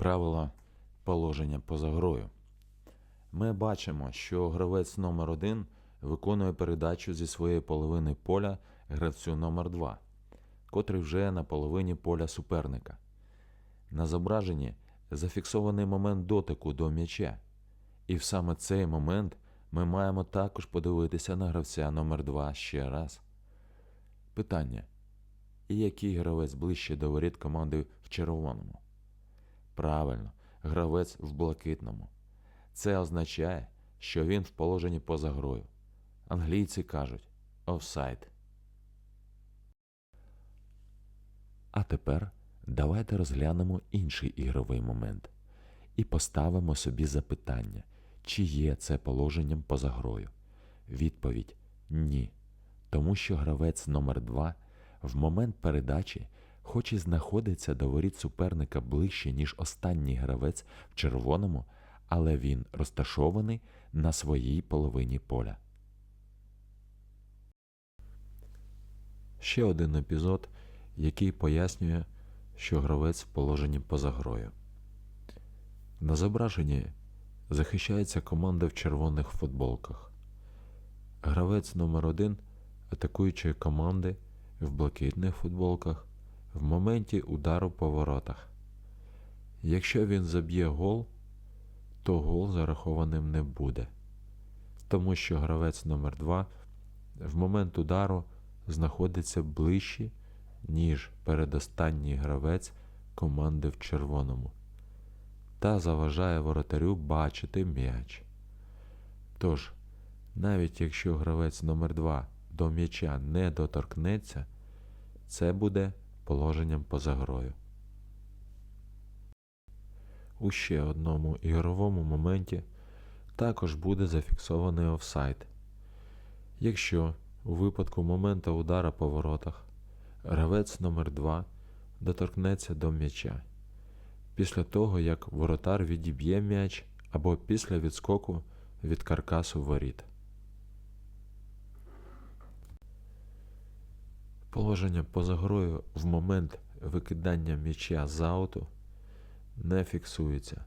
Правила положення поза грою. Ми бачимо, що гравець номер 1 виконує передачу зі своєї половини поля гравцю номер 2 котрий вже на половині поля суперника. На зображенні зафіксований момент дотику до м'яча. І в саме цей момент ми маємо також подивитися на гравця номер 2 ще раз. Питання. І який гравець ближче до воріт команди в червоному? Правильно, гравець в блакитному. Це означає, що він в положенні поза грою. Англійці кажуть офсайд. А тепер давайте розглянемо інший ігровий момент і поставимо собі запитання, чи є це положенням поза грою. Відповідь ні. Тому що гравець номер 2 в момент передачі, хоч і знаходиться до воріт суперника ближче, ніж останній гравець в червоному, але він розташований на своїй половині поля. Ще один епізод, який пояснює, що гравець в положенні поза грою. На зображенні захищається команда в червоних футболках. Гравець номер 1 атакуючої команди в блакитних футболках в моменті удару по воротах. Якщо він заб'є гол, то гол зарахованим не буде, тому що гравець номер 2 в момент удару знаходиться ближче, ніж передостанній гравець команди в червоному, та заважає воротарю бачити м'яч. Тож, навіть якщо гравець номер 2 до м'яча не доторкнеться, це буде положенням поза грою. У ще одному ігровому моменті також буде зафіксований офсайд. Якщо у випадку моменту удара по воротах гравець номер 2 доторкнеться до м'яча після того, як воротар відіб'є м'яч або після відскоку від каркасу воріт. Положення поза грою в момент викидання м'яча з ауту не фіксується.